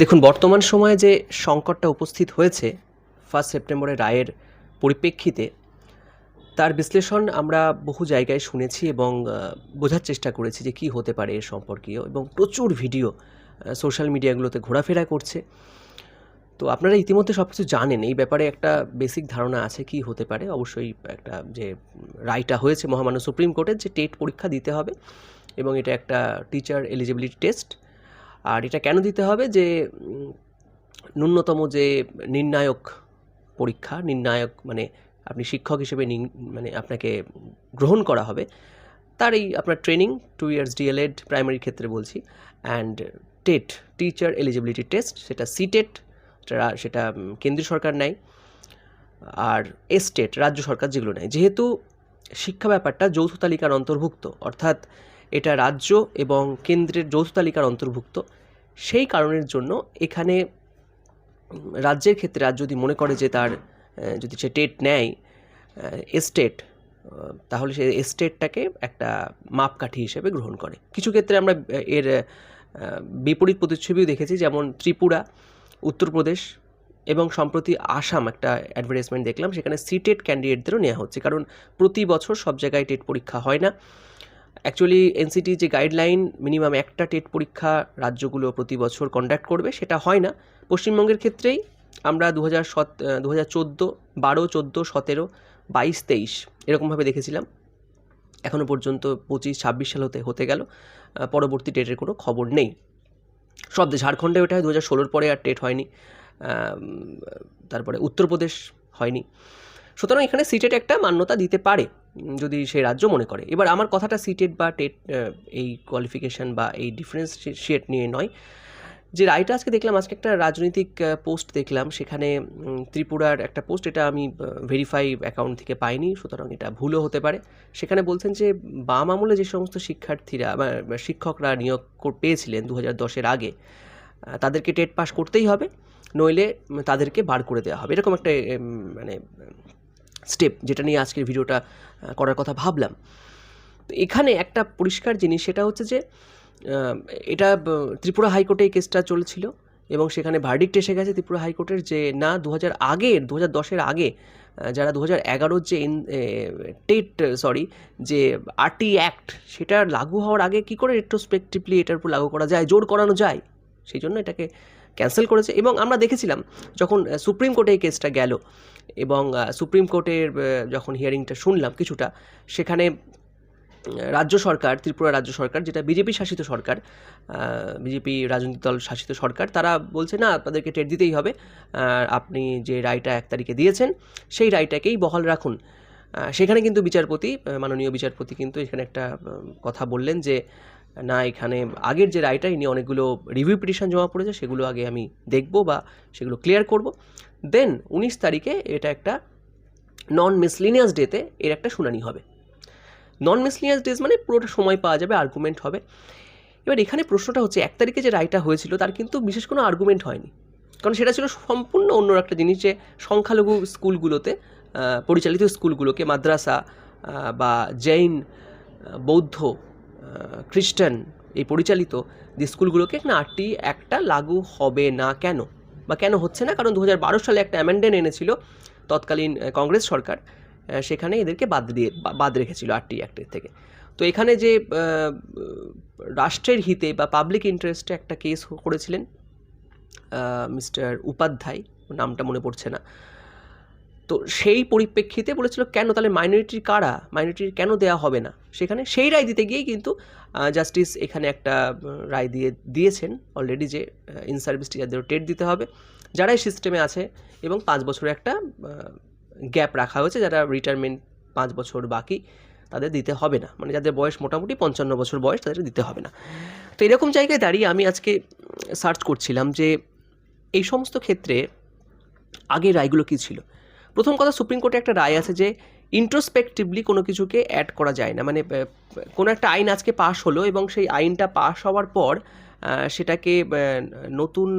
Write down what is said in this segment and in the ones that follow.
দেখুন, বর্তমান সময়ে যে সংকটটা উপস্থিত হয়েছে ফার্স্ট সেপ্টেম্বরের রায়ের পরিপ্রেক্ষিতে, তার বিশ্লেষণ আমরা বহু জায়গায় শুনেছি এবং বোঝার চেষ্টা করেছি যে কী হতে পারে এর সম্পর্কীয় এবং প্রচুর ভিডিও সোশ্যাল মিডিয়াগুলোতে ঘোরাফেরা করছে। তো আপনারা ইতিমধ্যে সব কিছু জানেন, এই ব্যাপারে একটা বেসিক ধারণা আছে কি হতে পারে। অবশ্যই একটা যে রায়টা হয়েছে মহামান্য সুপ্রিম কোর্টের যে টেট পরীক্ষা দিতে হবে এবং এটা একটা টিচার এলিজিবিলিটি টেস্ট আর এটা কেন দিতে হবে যে ন্যূনতম যে নির্ণায়ক পরীক্ষা, নির্ণায়ক মানে আপনি শিক্ষক হিসেবে মানে আপনাকে গ্রহণ করা হবে, তার এই আপনার training two years DElEd primary ক্ষেত্রে বলছি and TET teacher eligibility test সেটা সিটেট সেটা সেটা কেন্দ্রীয় সরকার নেয়, আর এস্টেট রাজ্য সরকার যেগুলো নেয়। যেহেতু শিক্ষা ব্যাপারটা যৌথ তালিকার অন্তর্ভুক্ত, অর্থাৎ এটা রাজ্য এবং কেন্দ্রের যৌথ তালিকার অন্তর্ভুক্ত। সেই কারণের জন্য এখানে রাজ্যের ক্ষেত্রে রাজ্য যদি মনে করে যে তার যদি সে টেট নেয় এস্টেট তাহলে সে এস্টেটটাকে একটা মাপকাঠি হিসেবে গ্রহণ করে। কিছু ক্ষেত্রে আমরা এর বিপরীত প্রতিচ্ছবিও দেখেছি, যেমন ত্রিপুরা, উত্তরপ্রদেশ এবং সম্প্রতি আসাম একটা অ্যাডভার্টাইজমেন্ট দেখলাম, সেখানে সিটেট ক্যান্ডিডেটদেরও নেওয়া হচ্ছে। কারণ প্রতি বছর সব জায়গায় টেট পরীক্ষা হয় না। অ্যাকচুয়ালি এনসিটি যে গাইডলাইন মিনিমাম একটা টেট পরীক্ষা রাজ্যগুলো প্রতি বছর কন্ডাক্ট করবে, সেটা হয় না। পশ্চিমবঙ্গের ক্ষেত্রেই আমরা দু হাজার সত দু হাজার চোদ্দ, বারো, চোদ্দ, সতেরো, বাইশ, তেইশ এরকমভাবে দেখেছিলাম। এখনও পর্যন্ত পঁচিশ, ছাব্বিশ সাল হতে হতে গেল। পরবর্তী টেটের কোনো খবর নেই। সব ঝাড়খণ্ডে ওটা দু হাজার ষোলোর পরে আর টেট হয়নি। তারপরে উত্তরপ্রদেশ হয়নি। সুতরাং এখানে সিটেট একটা মান্যতা দিতে পারে। যদি সেই রাজ্য মনে করে। এবার আমার কথাটা সিটেট বা টেট এই কোয়ালিফিকেশন বা এই ডিফারেন্স ডিফারেন্সিয়েট নিয়ে নয়। যে রায়টা আজকে দেখলাম, আজকে একটা রাজনৈতিক পোস্ট দেখলাম। সেখানে ত্রিপুরার একটা পোস্ট এটা আমি ভেরিফাই অ্যাকাউন্ট থেকে পাইনি, সুতরাং এটা ভুলও হতে পারে। সেখানে বলছেন যে, বাম আমলে যে সমস্ত শিক্ষার্থীরা শিক্ষকরা নিয়োগ পেয়েছিলেন দু হাজার দশের আগে তাদেরকে টেট পাস করতেই হবে। নইলে তাদেরকে বার করে দেওয়া হবে। এরকম একটা মানে স্টেপ যেটা নিয়ে আজকের ভিডিওটা করার কথা ভাবলাম। তো এখানে একটা পরিষ্কার জিনিস, সেটা হচ্ছে যে এটা ত্রিপুরা হাইকোর্টে এই কেসটা চলছিল এবং সেখানে ভার্ডিক্ট এসে গেছে ত্রিপুরা হাইকোর্টের যে, না দু হাজার আগের দু হাজার দশের আগে যারা দু হাজার এগারোর যে, ইন টেট সরি যে আরটি অ্যাক্ট, সেটা লাগু হওয়ার আগে কী করে রেট্রোস্পেক্টিভলি এটার উপর লাগু করা যায়, জোর করানো যায়? সেই জন্য এটাকে ক্যান্সেল করেছে এবং আমরা দেখেছিলাম যখন সুপ্রিম কোর্টে এই কেসটা গেল এবং সুপ্রিম কোর্টের যখন হিয়ারিংটা শুনলাম কিছুটা, সেখানে রাজ্য সরকার, ত্রিপুরা রাজ্য সরকার, যেটা বিজেপি শাসিত সরকার বিজেপি রাজনৈতিক দল শাসিত সরকার, তারা বলছে, না আপনাদেরকে টেট দিতেই হবে। আপনি যে রায়টা এক তারিখে দিয়েছেন, সেই রায়টাকেই বহাল রাখুন। সেখানে কিন্তু বিচারপতি মাননীয় বিচারপতি কিন্তু এখানে একটা কথা বললেন যে না, এখানে আগের যে রায়টা ইনি অনেকগুলো রিভিউ পিটিশন জমা পড়েছে, সেগুলো আগে আমি দেখব বা সেগুলো ক্লিয়ার করব। দেন উনিশ তারিখে এটা একটা নন মিসলিনিয়াস ডেতে এর একটা শুনানি হবে। নন মিসলিনিয়াস ডেজ মানে পুরোটা সময় পাওয়া যাবে আর্গুমেন্ট হবে। এবার এখানে প্রশ্নটা হচ্ছে, এক তারিখে যে রায়টা হয়েছিল, তার কিন্তু বিশেষ কোনো আর্গুমেন্ট হয়নি। কারণ সেটা ছিল সম্পূর্ণ অন্য একটা জিনিস যে সংখ্যালঘু স্কুলগুলোতে পরিচালিত স্কুলগুলোকে মাদ্রাসা বা জৈন বৌদ্ধ খ্রিস্টান এই পরিচালিত, যে স্কুলগুলোকে না আটটি, একটা লাগু হবে না কেন? বা কেন হচ্ছে না? কারণ দু হাজার বারো সালে একটা অ্যামেন্ডেন এনেছিল তৎকালীন কংগ্রেস সরকার সেখানে এদেরকে বাদ দিয়ে বাদ রেখেছিল আটটি অ্যাক্টের থেকে। তো এখানে যে রাষ্ট্রের হিতে বা পাবলিক ইন্টারেস্টে একটা কেস করেছিলেন মিস্টার উপাধ্যায় নামটা মনে পড়ছে না। তো সেই পরিপ্রেক্ষিতে বলেছিল, কেন? তাহলে মাইনরিটির কারা? মাইনরিটির কেন দেওয়া হবে না? সেখানে সেই রায় দিতে গিয়েই কিন্তু জাস্টিস এখানে একটা রায় দিয়ে, দিয়েছেন অলরেডি যে ইন সার্ভিস টিচারদেরও টেট দিতে হবে। যারাই সিস্টেমে আছে এবং পাঁচ বছরের একটা গ্যাপ রাখা হয়েছে, যারা রিটায়ারমেন্ট পাঁচ বছর বাকি, তাদের দিতে হবে না। মানে যাদের বয়স মোটামুটি পঞ্চান্ন বছর বয়স তাদের দিতে হবে না। তো এরকম জায়গায় দাঁড়িয়ে আমি আজকে সার্চ করছিলাম যে, এই সমস্ত ক্ষেত্রে আগের রায়গুলো কী ছিল? প্রথম কথা সুপ্রিম কোর্টে একটা রায় আছে যে ইন্ট্রোস্পেক্টিভলি কোনো কিছুকে অ্যাড করা যায় না। মানে কোনো একটা আইন আজকে পাশ হলো এবং সেই আইনটা পাশ হওয়ার পর সেটাকে নতুন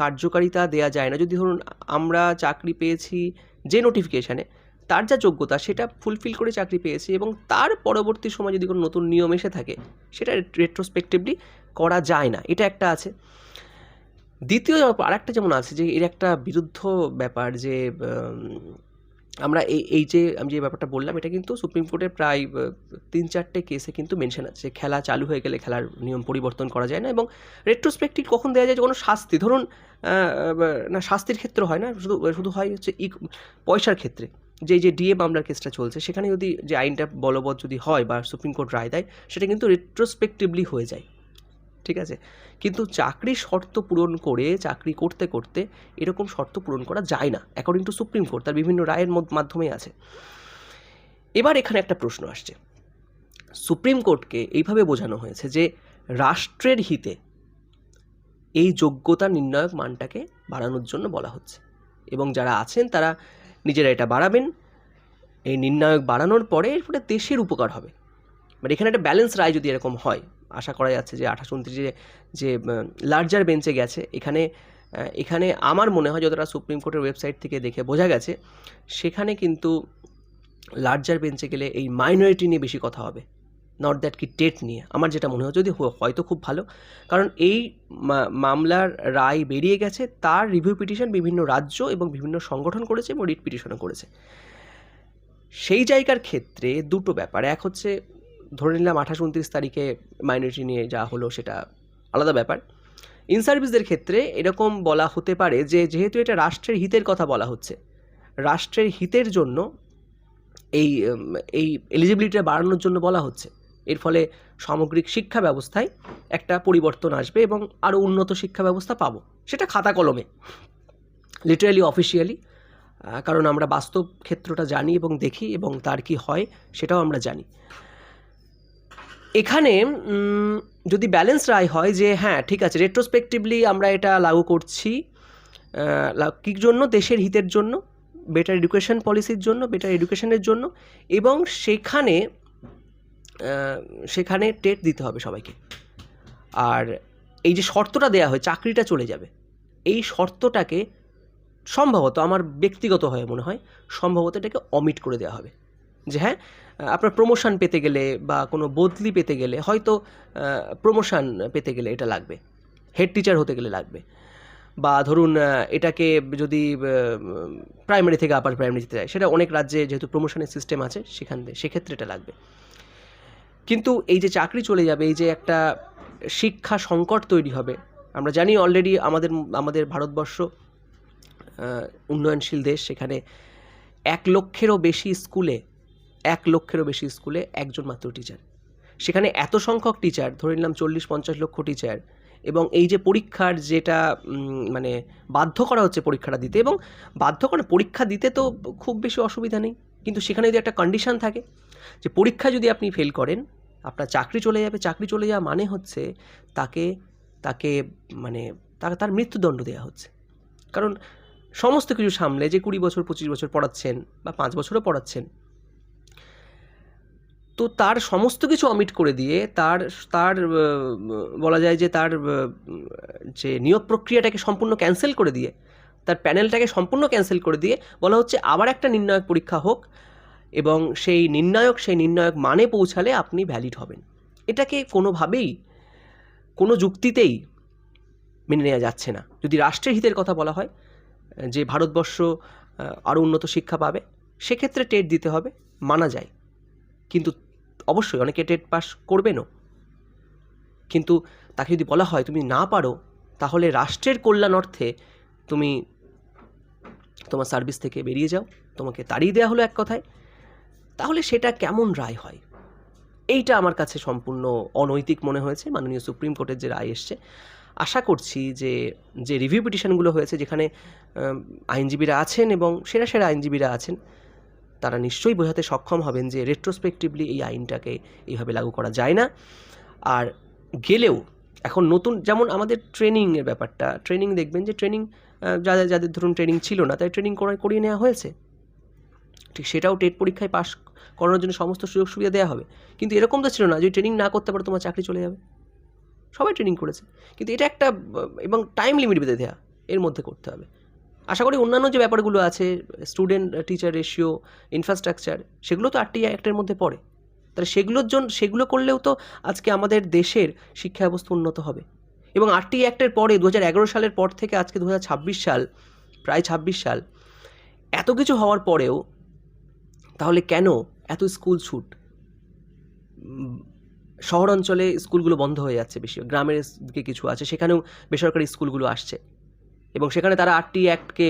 কার্যকারিতা দেয়া যায় না। যদি ধরুন আমরা চাকরি পেয়েছি যে নোটিফিকেশানে তার যা যোগ্যতা সেটা ফুলফিল করে চাকরি পেয়েছি এবং তার পরবর্তী সময় যদি কোনো নতুন নিয়ম এসে থাকে, সেটা রেট্রোস্পেক্টিভলি করা যায় না। এটা একটা আছে। দ্বিতীয় আরেকটা যেমন আছে যে, এর একটা বিরুদ্ধ ব্যাপার যে আমরা এই এই যে, আমি যে ব্যাপারটা বললাম, এটা কিন্তু সুপ্রিম কোর্টের প্রায় তিন চারটে কেসে কিন্তু মেনশন আছে। খেলা চালু হয়ে গেলে খেলার নিয়ম পরিবর্তন করা যায় না এবং রেট্রোস্পেক্টিভ কখন দেওয়া যায়? যে কোনো শাস্তি, ধরুন না, শাস্তির ক্ষেত্রে হয় না, শুধু শুধু হয় হচ্ছে ই পয়সার ক্ষেত্রে। যে যে ডিএ মামলার কেসটা চলছে, সেখানে যদি যে আইনটা বলবৎ যদি হয় বা সুপ্রিম কোর্ট রায় দেয়, সেটা কিন্তু রেট্রোস্পেক্টিভলি হয়ে যায়। ঠিক আছে? কিন্তু চাকরির শর্ত পূরণ করে চাকরি করতে করতে এরকম শর্ত পূরণ করা যায় না অ্যাকর্ডিং টু সুপ্রিম কোর্ট তার বিভিন্ন রায়ের মাধ্যমে আছে। এবার এখানে একটা প্রশ্ন আসছে। সুপ্রিম কোর্টকে এইভাবে বোঝানো হয়েছে যে, রাষ্ট্রের হিতে এই যোগ্যতা নির্ণায়ক মানটাকে বাড়ানোর জন্য বলা হচ্ছে। এবং যারা আছেন, তারা নিজেরা এটা বাড়াবেন। এই নির্ণায়ক বাড়ানোর পরে এর ফলে দেশের উপকার হবে। মানে এখানে একটা ব্যালেন্স রায় যদি এরকম হয় আশা করা যাচ্ছে যে আঠাশ উনত্রিশে যে লার্জার বেঞ্চে গেছে, এখানে এখানে আমার মনে হয় যতটা সুপ্রিম কোর্টের ওয়েবসাইট থেকে দেখে বোঝা গেছে, সেখানে কিন্তু লার্জার বেঞ্চে গেলে এই মাইনরিটি নিয়ে বেশি কথা হবে নট দ্যাট কি টেট নিয়ে। আমার যেটা মনে হয়, যদি হয়তো খুব ভালো, কারণ এই মামলার রায় বেরিয়ে গেছে, তার রিভিউ পিটিশন বিভিন্ন রাজ্য এবং বিভিন্ন সংগঠন করেছে এবং রিট পিটিশনও করেছে। সেই জায়গার ক্ষেত্রে দুটো ব্যাপার, এক হচ্ছে ধরে নিলাম আঠাশ উনত্রিশ তারিখে মাইনরিটি নিয়ে যা হলো সেটা আলাদা ব্যাপার। ইন সার্ভিসদের ক্ষেত্রে এরকম বলা হতে পারে যে, যেহেতু এটা রাষ্ট্রের হিতের কথা বলা হচ্ছে, রাষ্ট্রের হিতের জন্য এই এই এলিজিবিলিটিটা বাড়ানোর জন্য বলা হচ্ছে। এর ফলে সামগ্রিক শিক্ষা ব্যবস্থায় একটা পরিবর্তন আসবে এবং আরও উন্নত শিক্ষা ব্যবস্থা পাবো। সেটা খাতা কলমে লিটারালি অফিসিয়ালি কারণ আমরা বাস্তব ক্ষেত্রটা জানি এবং দেখি এবং তার কি হয় সেটাও আমরা জানি। এখানে যদি ব্যালেন্স রায় হয় যে হ্যাঁ ঠিক আছে রেট্রোস্পেক্টিভলি আমরা এটা লাগু করছি কী জন্য? দেশের হিতের জন্য বেটার এডুকেশন পলিসির জন্য বেটার এডুকেশনের জন্য, এবং সেখানে সেখানে টেট দিতে হবে সবাইকে। আর এই যে শর্তটা দেয়া হয়, চাকরিটা চলে যাবে, এই শর্তটাকে সম্ভবত, আমার ব্যক্তিগত হয়ে মনে হয়, সম্ভবত এটাকে অমিট করে দেওয়া হবে। যে হ্যাঁ আপনার প্রমোশন পেতে গেলে বা কোনো বদলি পেতে গেলে, হয়তো প্রমোশন পেতে গেলে এটা লাগবে হেড টিচার হতে গেলে লাগবে। বা ধরুন এটাকে যদি প্রাইমারি থেকে আপার প্রাইমারি যেতে যায়, সেটা অনেক রাজ্যে যেহেতু প্রমোশনের সিস্টেম আছে, সেখান থেকে সেক্ষেত্রে এটা লাগবে। কিন্তু এই যে চাকরি চলে যাবে, এই যে একটা শিক্ষা সংকট তৈরি হবে, আমরা জানি অলরেডি আমাদের আমাদের ভারতবর্ষ উন্নয়নশীল দেশ, সেখানে এক লক্ষেরও বেশি স্কুলে এক লক্ষেরও বেশি স্কুলে একজন মাত্র টিচার সেখানে এত সংখ্যক টিচার ধরে নিলাম চল্লিশ পঞ্চাশ লক্ষ টিচার এবং এই যে পরীক্ষার যেটা মানে বাধ্য করা হচ্ছে পরীক্ষাটা দিতে, এবং বাধ্য করে পরীক্ষা দিতে তো খুব বেশি অসুবিধা নেই। কিন্তু সেখানে যদি একটা কন্ডিশন থাকে, যে পরীক্ষা যদি আপনি ফেল করেন, আপনার চাকরি চলে যাবে, চাকরি চলে যাওয়া মানে হচ্ছে তাকে তাকে মানে তাকে তার মৃত্যুদণ্ড দেওয়া হচ্ছে। কারণ সমস্ত কিছু সামলে যে কুড়ি বছর, পঁচিশ বছর পড়াচ্ছেন বা পাঁচ বছরও পড়াচ্ছেন তো তার সমস্ত কিছু অমিট করে দিয়ে তার তার বলা যায় যে তার যে নিয়োগ প্রক্রিয়াটাকে সম্পূর্ণ ক্যান্সেল করে দিয়ে, তার প্যানেলটাকে সম্পূর্ণ ক্যান্সেল করে দিয়ে বলা হচ্ছে আবার একটা নির্ণায়ক পরীক্ষা হোক এবং সেই নির্ণায়ক সেই নির্ণায়ক মানে পৌঁছালে আপনি ভ্যালিড হবেন। এটাকে কোনোভাবেই, কোনো যুক্তিতেই মেনে নেওয়া যাচ্ছে না। যদি রাষ্ট্রের হিতের কথা বলা হয়, যে ভারতবর্ষ আরও উন্নত শিক্ষা পাবে, সেক্ষেত্রে টেট দিতে হবে, মানা যায়। কিন্তু অবশ্যই অনেকে টেট পাস করবেনও। কিন্তু তাকে যদি বলা হয় তুমি না পারো, তাহলে রাষ্ট্রের কল্যাণ অর্থে তুমি তোমার সার্ভিস থেকে বেরিয়ে যাও। তোমাকে তাড়িয়ে দেওয়া হলো এক কথায়। তাহলে সেটা কেমন রায় হয়? এইটা আমার কাছে সম্পূর্ণ অনৈতিক মনে হয়েছে। মাননীয় সুপ্রিম কোর্টের যে রায় এসছে, আশা করছি যে যে রিভিউ পিটিশনগুলো হয়েছে, যেখানে আইনজীবীরা আছেন এবং সেরা সেরা আইনজীবীরা আছেন তারা নিশ্চয়ই বোঝাতে সক্ষম হবেন যে রেট্রোস্পেক্টিভলি এই আইনটাকে এইভাবে লাগু করা যায় না। আর গেলেও এখন নতুন, যেমন আমাদের ট্রেনিংয়ের ব্যাপারটা ট্রেনিং দেখবেন যে ট্রেনিং যাদের যাদের ধরুন ট্রেনিং ছিল না, তাই ট্রেনিং করিয়ে নেওয়া হয়েছে। ঠিক সেটাও টেট পরীক্ষায় পাশ করানোর জন্য সমস্ত সুযোগ সুবিধা দেওয়া হবে। কিন্তু এরকম তো ছিল না যদি ট্রেনিং না করতে পারো তোমার চাকরি চলে যাবে। সবাই ট্রেনিং করেছে। কিন্তু এটা একটা, এবং টাইম লিমিট বেঁধে দেওয়া এর মধ্যে করতে হবে। আশা করি অন্যান্য যে ব্যাপারগুলো আছে স্টুডেন্ট টিচার রেশিও ইনফ্রাস্ট্রাকচার সেগুলো তো আটটি অ্যাক্টের মধ্যে পড়ে। তাহলে সেগুলোর জন্য সেগুলো করলেও তো আজকে আমাদের দেশের শিক্ষা ব্যবস্থা উন্নত হবে। এবং আটটি অ্যাক্টের পরে দু সালের পর থেকে আজকে দু হাজার ছাব্বিশ সাল, প্রায় ছাব্বিশ সাল, এত কিছু হওয়ার পরেও তাহলে কেন এত স্কুল ছুট? শহর অঞ্চলে স্কুলগুলো বন্ধ হয়ে যাচ্ছে বেশি, গ্রামের দিকে কিছু আছে, সেখানেও বেসরকারি স্কুলগুলো আসছে। এবং সেখানে তারা আরটি অ্যাক্টকে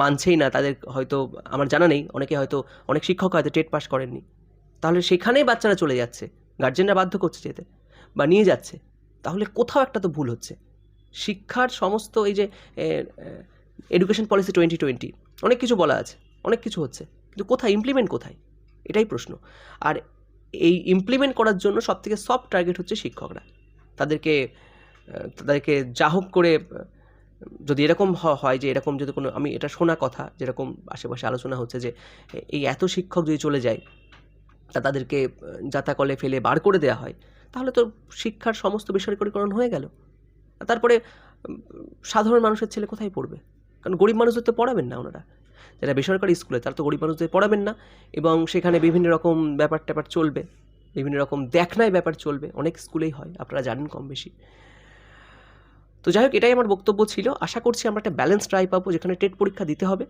মানছেই না, তাদের হয়তো, আমার জানা নেই, অনেকে হয়তো অনেক শিক্ষক হয়তো টেট পাস করেননি। তাহলে সেখানেই বাচ্চারা চলে যাচ্ছে গার্জেনরা বাধ্য করছে যেতে, বা নিয়ে যাচ্ছে। তাহলে কোথাও একটা তো ভুল হচ্ছে। শিক্ষার সমস্ত এই যে এডুকেশন পলিসি টোয়েন্টি টোয়েন্টি অনেক কিছু বলা আছে, অনেক কিছু হচ্ছে, কিন্তু কোথায় ইমপ্লিমেন্ট কোথায়? এটাই প্রশ্ন। আর এই ইমপ্লিমেন্ট করার জন্য সবথেকে সফট টার্গেট হচ্ছে শিক্ষকরা। তাদেরকে তাদেরকে যা হোক করে যদি এরকম হয় যে এরকম যদি কোনো, আমি এটা শোনা কথা, যেরকম আশেপাশে আলোচনা হচ্ছে যে, এই এত শিক্ষক যদি চলে যায়, তা তাদেরকে যাতাকলে ফেলে বার করে দেওয়া হয়, তাহলে তো শিক্ষার সমস্ত বেসরকারীকরণ হয়ে গেল। তারপরে সাধারণ মানুষের ছেলে কোথায় পড়বে? কারণ গরিব মানুষদের তো পড়াবেন না ওনারা। যারা বেসরকারি স্কুলে, তারা তো গরিব মানুষদের পড়াবেন না। এবং সেখানে বিভিন্ন রকম ব্যাপার ট্যাপার চলবে, বিভিন্ন রকম দেখনায় ব্যাপার চলবে, অনেক স্কুলেই হয়, আপনারা জানেন কম বেশি তো যাই হোক, এটাই আমার বক্তব্য ছিল। আশা করছি আমরা একটা ব্যালেন্স ট্রাই পাবো, যেখানে টেট পরীক্ষা দিতে হবে।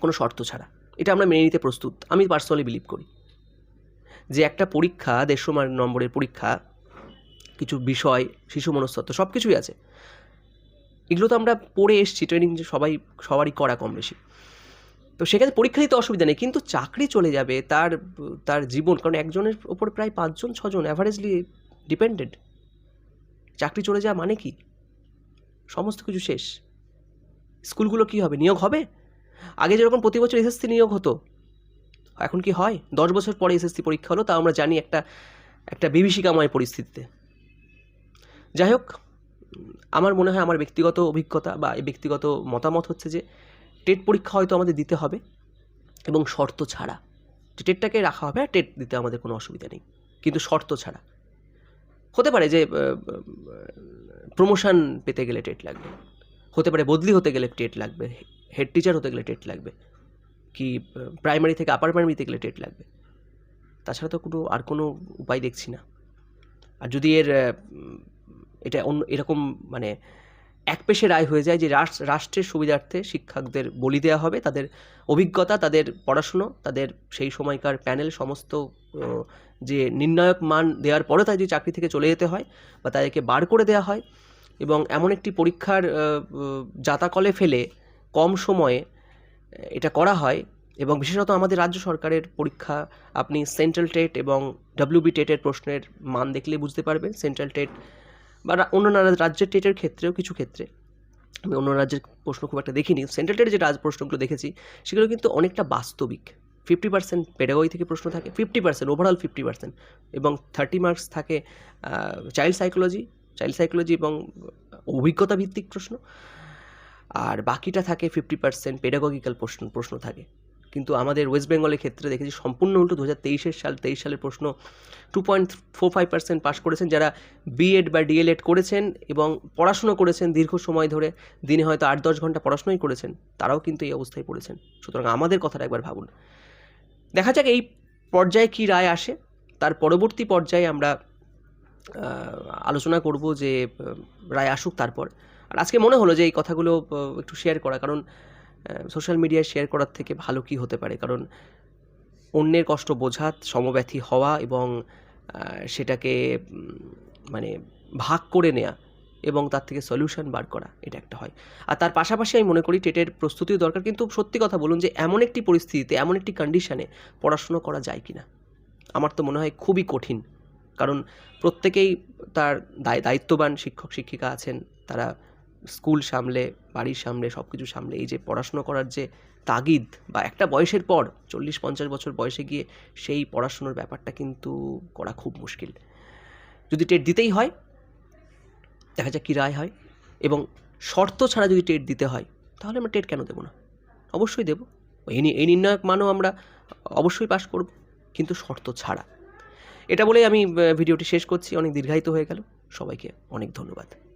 কোনো শর্ত ছাড়া। এটা আমরা মেনে নিতে প্রস্তুত। আমি পার্সোনালি বিলিভ করি। যে একটা পরীক্ষা, দেড়শো নম্বরের পরীক্ষা, কিছু বিষয়, শিশু মনস্তত্ত্ব সব কিছুই আছে। এগুলো তো আমরা পড়ে এসেছি ট্রেনিং যে সবাই সবারই করা কম বেশি। তো সেক্ষেত্রে পরীক্ষা দিতে অসুবিধা নেই, কিন্তু চাকরি চলে যাবে, তার তার জীবন, কারণ একজনের ওপর প্রায় পাঁচজন, ছজন অ্যাভারেজলি ডিপেন্ডেড চাকরি চলে যাওয়া মানে কি? সমস্ত কিছু শেষ। স্কুলগুলো কি হবে? নিয়োগ হবে? আগে যেরকম প্রতি বছর এসএসসি নিয়োগ হতো, এখন কি হয়? দশ বছর পরে এসএসসি পরীক্ষা হলো, তা আমরা জানি একটা একটা বিভীষিকাময় পরিস্থিতিতে। যাই হোক, আমার মনে হয় আমার ব্যক্তিগত অভিজ্ঞতা বা এই ব্যক্তিগত মতামত হচ্ছে যে, টেট পরীক্ষা হয়তো আমাদের দিতে হবে এবং শর্ত ছাড়া। টেটটাকে রাখা হবে আর টেট দিতে আমাদের কোনো অসুবিধা নেই। কিন্তু শর্ত ছাড়া। হতে পারে যে প্রমোশন পেতে গেলে টেট লাগবে। হতে পারে বদলি হতে গেলে টেট লাগবে হেড টিচার হতে গেলে টেট লাগবে, কি প্রাইমারি থেকে আপার প্রাইমারিতে গেলে টেট লাগবে। তাছাড়া তো কোনো, আর কোনো উপায় দেখছি না। আর যদি এর এটা অন্য, এরকম মানে এক পেশে রায় হয়ে যায় যে রাষ্ট্রের সুবিধার্থে শিক্ষকদের বলি দেওয়া হবে, তাদের অভিজ্ঞতা, তাদের পড়াশুনো, তাদের সেই সময়কার প্যানেল সমস্ত যে নির্ণায়ক মান দেওয়ার পরে তাদের যদি চাকরি থেকে চলে যেতে হয় বা তাদেরকে বার করে দেওয়া হয় এবং এমন একটি পরীক্ষার জাতাকলে ফেলে কম সময়ে, এটা করা হয় এবং বিশেষত আমাদের রাজ্য সরকারের পরীক্ষা, আপনি সেন্ট্রাল টেট এবং ডব্লিউবি টেটের প্রশ্নের মান দেখলে বুঝতে পারবেন। সেন্ট্রাল টেট বা অন্যান্য রাজ্যের টেটের ক্ষেত্রেও কিছু ক্ষেত্রে। আমি অন্য রাজ্যের প্রশ্ন খুব একটা দেখিনি। সেন্ট্রাল টেটের যে রাজ প্রশ্নগুলো দেখেছি, সেগুলো কিন্তু অনেকটা বাস্তবিক। ফিফটি পার্সেন্ট পেডাগজি থেকে প্রশ্ন থাকে fifty percent overall fifty percent এবং থার্টি মার্কস থাকে চাইল্ড সাইকোলজি চাইল্ড সাইকোলজি এবং অভিজ্ঞতা ভিত্তিক প্রশ্ন। আর বাকিটা থাকে ফিফটি পার্সেন্ট পেডাগজিক্যাল প্রশ্ন প্রশ্ন থাকে। কিন্তু আমাদের ওয়েস্ট বেঙ্গলের ক্ষেত্রে দেখেছি সম্পূর্ণ উল্টো দু হাজার তেইশের সাল, তেইশ সালের প্রশ্ন two point four five percent pass করেছেন, যারা বিএড বা ডিএলএড করেছেন এবং পড়াশুনো করেছেন দীর্ঘ সময় ধরে, দিনে হয়তো আট দশ ঘণ্টা পড়াশোনাই করেছেন, তারাও কিন্তু এই অবস্থায় পড়েছেন। সুতরাং আমাদের কথাটা একবার ভাবুন। দেখা যাক এই পর্যায়ে কী রায় আসে। তার পরবর্তী পর্যায়ে আমরা আলোচনা করব যে রায় আসুক তারপর। আর আজকে মনে হলো যে এই কথাগুলো একটু শেয়ার করা, কারণ সোশ্যাল মিডিয়ায় শেয়ার করার থেকে ভালো কি হতে পারে? কারণ অন্যের কষ্ট বোঝা, সমব্যথী হওয়া এবং সেটাকে মানে ভাগ করে নেওয়া এবং তার থেকে সলিউশন বার করা, এটা একটা হয়। আর তার পাশাপাশি আমি মনে করি টেটের প্রস্তুতিও দরকার। কিন্তু সত্যি কথা বলুন যে, এমন একটি পরিস্থিতিতে, এমন একটি কন্ডিশনে পড়াশুনো করা যায় কি না আমার তো মনে হয় খুবই কঠিন। কারণ প্রত্যেকেই তার দায় দায়িত্ববান শিক্ষক শিক্ষিকা আছেন, তারা স্কুল সামলে, বাড়ির সামলে সব কিছু সামলে, এই যে পড়াশুনো করার যে তাগিদ বা একটা বয়সের পর, চল্লিশ, পঞ্চাশ বছর বয়সে গিয়ে সেই পড়াশুনোর ব্যাপারটা কিন্তু করা খুব মুশকিল। যদি টেট দিতেই হয়, দেখা যাক কী রায় হয় এবং শর্ত ছাড়া যদি টেট দিতে হয়, তাহলে আমরা টেট কেন দেবো না? অবশ্যই দেবো। এই এই নির্ণায়ক মানও আমরা অবশ্যই পাশ করব, কিন্তু শর্ত ছাড়া। এটা বলেই আমি ভিডিওটি শেষ করছি। অনেক দীর্ঘায়িত হয়ে গেল। সবাইকে অনেক ধন্যবাদ।